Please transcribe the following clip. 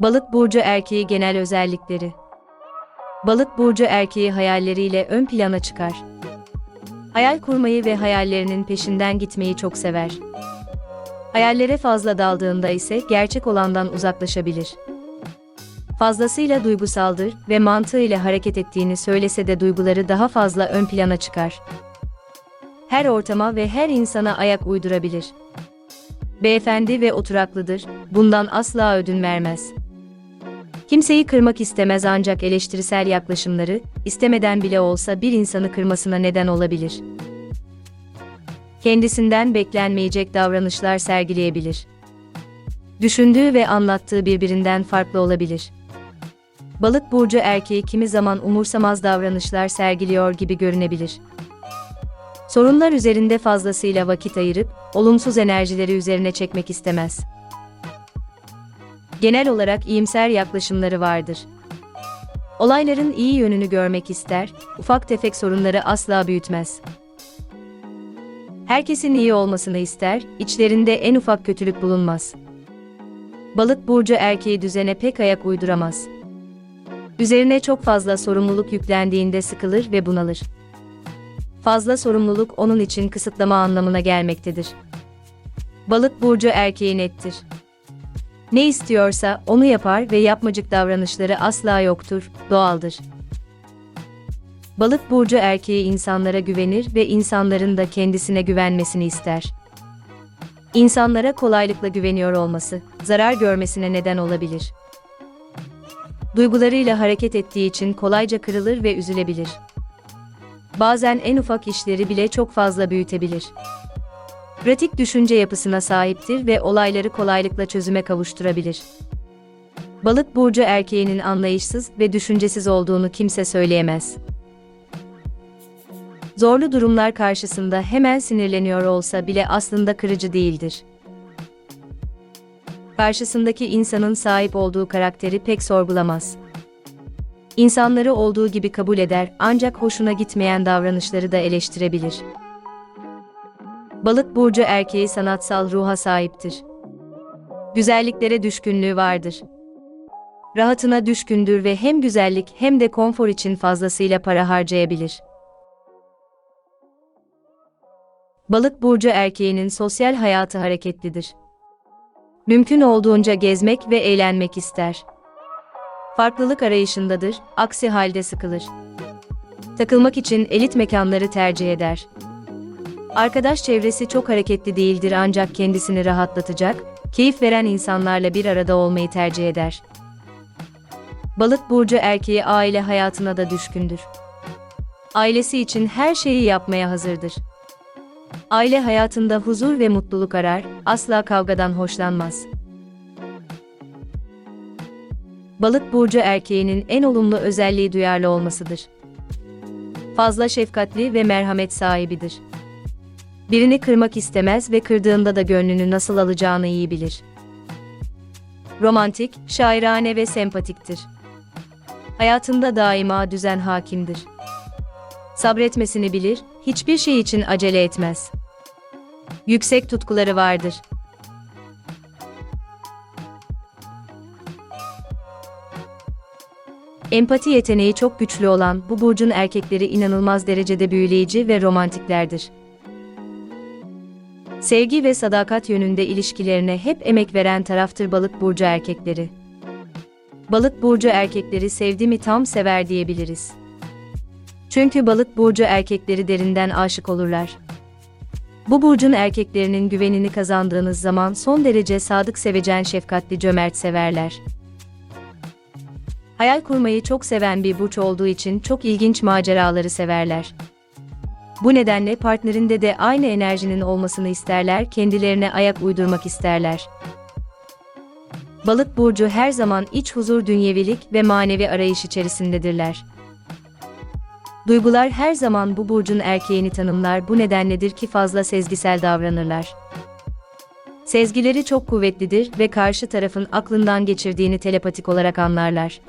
Balık burcu erkeği genel özellikleri. Balık burcu erkeği hayalleriyle ön plana çıkar. Hayal kurmayı ve hayallerinin peşinden gitmeyi çok sever. Hayallere fazla daldığında ise gerçek olandan uzaklaşabilir. Fazlasıyla duygusaldır ve mantığıyla hareket ettiğini söylese de duyguları daha fazla ön plana çıkar. Her ortama ve her insana ayak uydurabilir. Beyefendi ve oturaklıdır, bundan asla ödün vermez. Kimseyi kırmak istemez ancak eleştirisel yaklaşımları, istemeden bile olsa bir insanı kırmasına neden olabilir. Kendisinden beklenmeyecek davranışlar sergileyebilir. Düşündüğü ve anlattığı birbirinden farklı olabilir. Balık burcu erkeği kimi zaman umursamaz davranışlar sergiliyor gibi görünebilir. Sorunlar üzerinde fazlasıyla vakit ayırıp, olumsuz enerjileri üzerine çekmek istemez. Genel olarak iyimser yaklaşımları vardır. Olayların iyi yönünü görmek ister, ufak tefek sorunları asla büyütmez. Herkesin iyi olmasını ister, içlerinde en ufak kötülük bulunmaz. Balık burcu erkeği düzene pek ayak uyduramaz. Üzerine çok fazla sorumluluk yüklendiğinde sıkılır ve bunalır. Fazla sorumluluk onun için kısıtlama anlamına gelmektedir. Balık burcu erkeği nettir. Ne istiyorsa onu yapar ve yapmacık davranışları asla yoktur, doğaldır. Balık burcu erkeği insanlara güvenir ve insanların da kendisine güvenmesini ister. İnsanlara kolaylıkla güveniyor olması, zarar görmesine neden olabilir. Duygularıyla hareket ettiği için kolayca kırılır ve üzülebilir. Bazen en ufak işleri bile çok fazla büyütebilir. Pratik düşünce yapısına sahiptir ve olayları kolaylıkla çözüme kavuşturabilir. Balık burcu erkeğinin anlayışsız ve düşüncesiz olduğunu kimse söyleyemez. Zorlu durumlar karşısında hemen sinirleniyor olsa bile aslında kırıcı değildir. Karşısındaki insanın sahip olduğu karakteri pek sorgulamaz. İnsanları olduğu gibi kabul eder ancak hoşuna gitmeyen davranışları da eleştirebilir. Balık burcu erkeği sanatsal ruha sahiptir. Güzelliklere düşkünlüğü vardır. Rahatına düşkündür ve hem güzellik hem de konfor için fazlasıyla para harcayabilir. Balık burcu erkeğinin sosyal hayatı hareketlidir. Mümkün olduğunca gezmek ve eğlenmek ister. Farklılık arayışındadır, aksi halde sıkılır. Takılmak için elit mekanları tercih eder. Arkadaş çevresi çok hareketli değildir ancak kendisini rahatlatacak, keyif veren insanlarla bir arada olmayı tercih eder. Balık burcu erkeği aile hayatına da düşkündür. Ailesi için her şeyi yapmaya hazırdır. Aile hayatında huzur ve mutluluk arar, asla kavgadan hoşlanmaz. Balık burcu erkeğinin en olumlu özelliği duyarlı olmasıdır. Fazla şefkatli ve merhamet sahibidir. Birini kırmak istemez ve kırdığında da gönlünü nasıl alacağını iyi bilir. Romantik, şairane ve sempatiktir. Hayatında daima düzen hakimdir. Sabretmesini bilir, hiçbir şey için acele etmez. Yüksek tutkuları vardır. Empati yeteneği çok güçlü olan bu burcun erkekleri inanılmaz derecede büyüleyici ve romantiklerdir. Sevgi ve sadakat yönünde ilişkilerine hep emek veren taraftır balık burcu erkekleri. Balık burcu erkekleri sevdi mi tam sever diyebiliriz. Çünkü balık burcu erkekleri derinden aşık olurlar. Bu burcun erkeklerinin güvenini kazandığınız zaman son derece sadık sevecen şefkatli cömert severler. Hayal kurmayı çok seven bir burç olduğu için çok ilginç maceraları severler. Bu nedenle partnerinde de aynı enerjinin olmasını isterler, kendilerine ayak uydurmak isterler. Balık burcu her zaman iç huzur, dünyevilik ve manevi arayış içerisindedirler. Duygular her zaman bu burcun erkeğini tanımlar, bu nedenledir ki fazla sezgisel davranırlar. Sezgileri çok kuvvetlidir ve karşı tarafın aklından geçirdiğini telepatik olarak anlarlar.